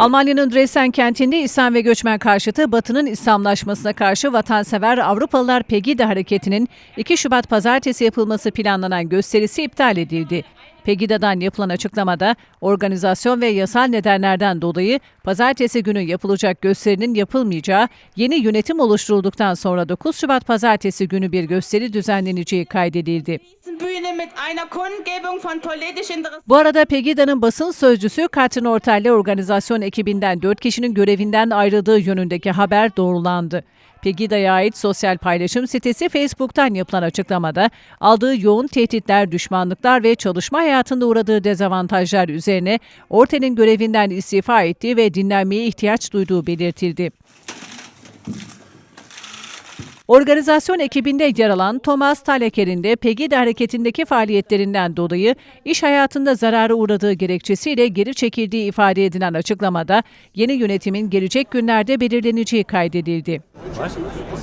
Almanya'nın Dresden kentinde İslam ve göçmen karşıtı Batı'nın İslamlaşmasına karşı vatansever Avrupalılar Pegida hareketinin 2 Şubat pazartesi yapılması planlanan gösterisi iptal edildi. Pegida'dan yapılan açıklamada organizasyon ve yasal nedenlerden dolayı pazartesi günü yapılacak gösterinin yapılmayacağı, yeni yönetim oluşturulduktan sonra 9 Şubat pazartesi günü bir gösteri düzenleneceği kaydedildi. Bu arada Pegida'nın basın sözcüsü Katrin Ortel'le organizasyon ekibinden 4 kişinin görevinden ayrıldığı yönündeki haber doğrulandı. Pegida'ya ait sosyal paylaşım sitesi Facebook'tan yapılan açıklamada aldığı yoğun tehditler, düşmanlıklar ve çalışma hayatında uğradığı dezavantajlar üzerine Ortel'in görevinden istifa ettiği ve dinlenmeye ihtiyaç duyduğu belirtildi. Organizasyon ekibinde yer alan Thomas Taleker'in de Pegida hareketindeki faaliyetlerinden dolayı iş hayatında zarara uğradığı gerekçesiyle geri çekildiği ifade edilen açıklamada yeni yönetimin gelecek günlerde belirleneceği kaydedildi. What?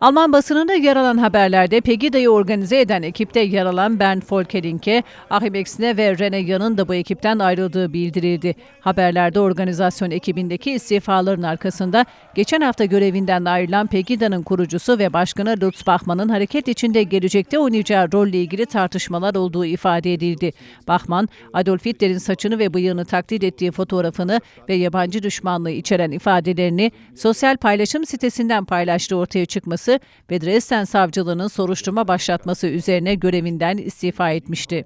Alman basınında yer alan haberlerde Pegida'yı organize eden ekipte yer alan Bernd Volkerink'e, Achim Exne ve Rene Yan'ın da bu ekipten ayrıldığı bildirildi. Haberlerde organizasyon ekibindeki istifaların arkasında geçen hafta görevinden ayrılan Pegida'nın kurucusu ve başkanı Lutz Bachmann'ın hareket içinde gelecekte oynayacağı rolle ilgili tartışmalar olduğu ifade edildi. Bachmann, Adolf Hitler'in saçını ve bıyığını taklit ettiği fotoğrafını ve yabancı düşmanlığı içeren ifadelerini sosyal paylaşım sitesinden paylaştığı ortaya çıkması ve Dresden savcılığının soruşturma başlatması üzerine görevinden istifa etmişti.